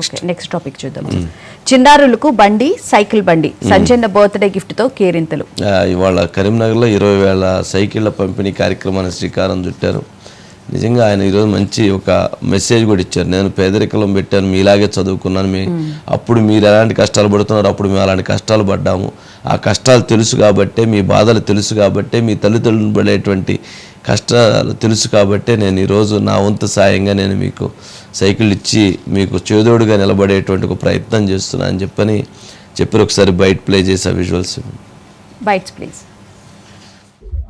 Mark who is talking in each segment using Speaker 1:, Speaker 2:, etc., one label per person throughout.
Speaker 1: Okay next topic చూద్దాం. చిన్నారులకు బండి సైకిల్ బండి. సంచన్న బర్త్డే గిఫ్ట్తో కేరింతలు
Speaker 2: ఇవాళ కరీంనగర్లో ఇరవై వేల సైకిళ్ళ పంపిణీ కార్యక్రమాన్ని శ్రీకారం చుట్టారు. నిజంగా ఆయన ఈరోజు మంచి ఒక మెసేజ్ కూడా ఇచ్చారు. నేను పేదరికంలో పెట్టాను మీలాగే చదువుకున్నాను మీ అప్పుడు మీరు ఎలాంటి కష్టాలు పడుతున్నారు అప్పుడు మేము అలాంటి కష్టాలు పడ్డాము. ఆ కష్టాలు తెలుసు కాబట్టే మీ బాధలు తెలుసు కాబట్టే మీ తల్లిదండ్రులు పడేటువంటి కష్టాలు తెలుసు కాబట్టే నేను ఈరోజు నా వంతు సాయంగా నేను మీకు సైకిల్ ఇచ్చి మీకు చేదోడుగా నిలబడేటువంటి ఒక ప్రయత్నం చేస్తున్నా అని చెప్పని చెప్పారు ఒకసారి బయట ప్లే చేసే విజువల్స్
Speaker 1: బైట్స్ ప్లీజ్.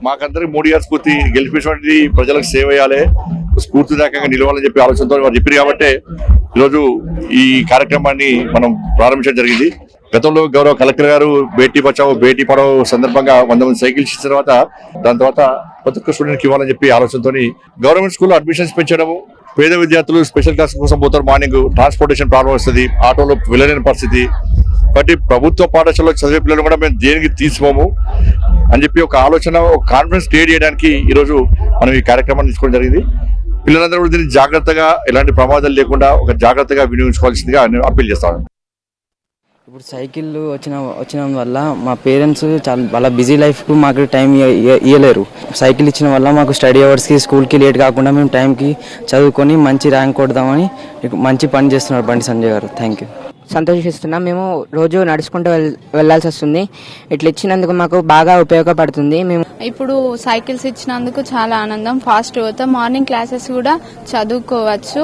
Speaker 3: మాకందరికి మోడీ గారి స్ఫూర్తి గెలిపించినటువంటి ప్రజలకు సేవ చేయాలి. స్ఫూర్తిదాయకంగా నిలవాలని చెప్పి ఆలోచనతో వారు చెప్పారు కాబట్టి ఈరోజు ఈ కార్యక్రమాన్ని మనం ప్రారంభించడం జరిగింది. గతంలో గౌరవ కలెక్టర్ గారు బేటీ బచావో బేటీ పడావో సందర్భంగా వంద మంది సైకిల్స్ ఇచ్చిన తర్వాత దాని తర్వాత ప్రతి ఒక్క స్టూడెంట్కి ఇవ్వాలని చెప్పి ఆలోచనతో గవర్నమెంట్ స్కూల్లో అడ్మిషన్స్ పెంచడము పేద విద్యార్థులు స్పెషల్ క్లాస్ కోసం పోతారు. మార్నింగ్ ట్రాన్స్పోర్టేషన్ ప్రాబ్లం వస్తుంది ఆటోలో వెళ్ళలేని పరిస్థితి. కాబట్టి ప్రభుత్వ పాఠశాలలో చదివే పిల్లలు కూడా మేము దేనికి తీసుకోము అని చెప్పి ఒక ఆలోచన ఒక కాన్ఫిడెన్స్ క్రియేట్ చేయడానికి ఈరోజు మనం ఈ కార్యక్రమాన్ని తీసుకోవడం జరిగింది. పిల్లలందరూ కూడా దీన్ని జాగ్రత్తగా ఎలాంటి ప్రమాదాలు లేకుండా ఒక జాగ్రత్తగా వినియోగించుకోవాల్సిందిగా నేను అప్పీల్ చేస్తాను
Speaker 4: ఇప్పుడు సైకిల్ వచ్చిన వచ్చిన వల్ల మా పేరెంట్స్ చాలా వాళ్ళ బిజీ లైఫ్కు మాకు టైం ఇవ్వలేరు సైకిల్ ఇచ్చిన వల్ల మాకు స్టడీ అవర్స్కి స్కూల్కి లేట్ కాకుండా మేము టైంకి చదువుకొని మంచి ర్యాంక్ కొడదామని మంచి పని చేస్తున్నారు బండి సంజయ్ గారు. Thank you.
Speaker 5: సంతోషిస్తున్నాం. మేము రోజు నడుచుకుంటూ వెళ్ వెళ్ళాల్సి వస్తుంది. ఇట్లా ఇచ్చినందుకు మాకు బాగా ఉపయోగపడుతుంది. మేము
Speaker 6: ఇప్పుడు సైకిల్స్ ఇచ్చినందుకు చాలా ఆనందం. ఫాస్ట్ పోతాం మార్నింగ్ క్లాసెస్ కూడా చదువుకోవచ్చు.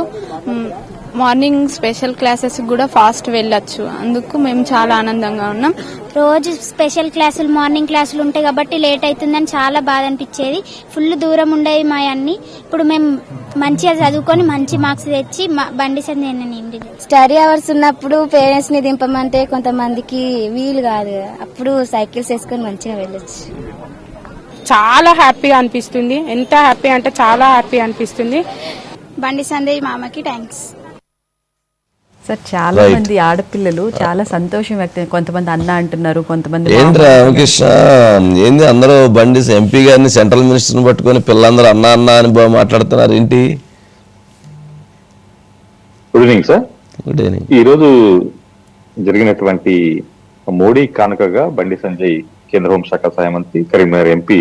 Speaker 6: మార్నింగ్ స్పెషల్ క్లాసెస్ కూడా ఫాస్ట్ వెళ్ళొచ్చు. అందుకు మేము చాలా ఆనందంగా ఉన్నాం.
Speaker 7: రోజు స్పెషల్ క్లాసులు మార్నింగ్ క్లాసులు ఉంటాయి కాబట్టి లేట్ అవుతుందని చాలా బాధ అనిపించేది. ఫుల్ దూరం ఉండేవి మా అన్ని. ఇప్పుడు మేము మంచిగా చదువుకొని మంచి మార్క్స్ తెచ్చి మా బండి సందేనండి
Speaker 8: స్టడీ అవర్స్ ఉన్నప్పుడు పేరెంట్స్ని దింపమంటే కొంతమందికి వీలు కాదు. అప్పుడు సైకిల్స్ వేసుకొని మంచిగా వెళ్ళొచ్చు.
Speaker 9: చాలా హ్యాపీగా అనిపిస్తుంది. ఎంత హ్యాపీ అంటే చాలా హ్యాపీ అనిపిస్తుంది.
Speaker 7: బండి సందేయ్ మామకి థ్యాంక్స్
Speaker 1: సార్ చాలా. మంది ఆడపిల్లలు చాలా సంతోషం వ్యక్తం కొంతమంది అన్న అంటున్నారు కొంతమంది
Speaker 2: ఏంట్రా
Speaker 1: మామ.
Speaker 2: రామకృష్ణ? ఏంది అందరూ బండి ఎంపీ గారిని సెంట్రల్ మినిస్టర్ని పట్టుకొని పిల్లలందరూ అన్న అన్న అని బాగా మాట్లాడుతున్నారు ఏంటి?
Speaker 10: Good evening sir
Speaker 2: good evening
Speaker 10: ఈ రోజు జరిగినటువంటి మోడీ కానుకగా బండి సంజయ్ కేంద్ర హోంశాఖ సహాయ మంత్రి కరీంనగర్ ఎంపీ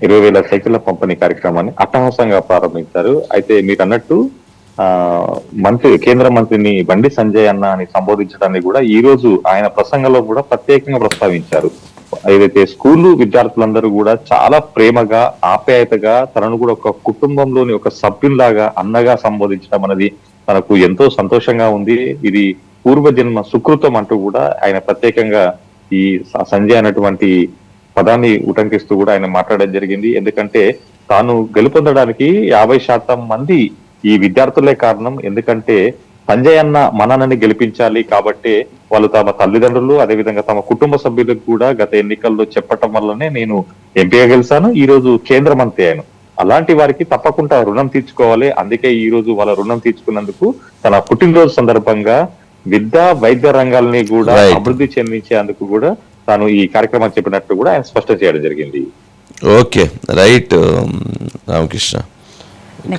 Speaker 10: ఇరవై వేల సైకిళ్ళ పంపిణీ కార్యక్రమాన్ని అట్టహాసంగా ప్రారంభించారు. అయితే మీరు అన్నట్టు మంత్రి కేంద్ర మంత్రిని బండి సంజయ్ అన్న అని సంబోధించడాన్ని కూడా ఈ రోజు ఆయన ప్రసంగంలో కూడా ప్రత్యేకంగా ప్రస్తావించారు. ఏదైతే స్కూలు విద్యార్థులందరూ కూడా చాలా ప్రేమగా ఆప్యాయతగా తనను కూడా ఒక కుటుంబంలోని ఒక సభ్యుల్లాగా అన్నగా సంబోధించడం అనేది తనకు ఎంతో సంతోషంగా ఉంది. ఇది పూర్వజన్మ సుకృతం అంటూ కూడా ఆయన ప్రత్యేకంగా ఈ సంజయ్ అనేటువంటి పదాన్ని ఉటంకిస్తూ కూడా ఆయన మాట్లాడడం జరిగింది. ఎందుకంటే తాను గెలుపొందడానికి యాభై శాతం మంది ఈ విద్యార్థులే కారణం. ఎందుకంటే సంజయ్ అన్న మననని గెలిపించాలి కాబట్టి వాళ్ళు తమ తల్లిదండ్రులు అదేవిధంగా తమ కుటుంబ సభ్యులకు కూడా గత ఎన్నికల్లో చెప్పటం వల్లనే నేను ఎంపీగా గెలిచాను. ఈ రోజు కేంద్ర మంత్రి అయ్యాను. అలాంటి వారికి తప్పకుండా రుణం తీర్చుకోవాలి. అందుకే ఈ రోజు వాళ్ళ రుణం తీర్చుకున్నందుకు తన పుట్టినరోజు సందర్భంగా విద్యా వైద్య రంగాల్ని కూడా. అభివృద్ధి చెందించేందుకు కూడా తాను ఈ కార్యక్రమం చెప్పినట్టు కూడా ఆయన స్పష్టం చేయడం జరిగింది.
Speaker 2: Okay right Ramakrishna.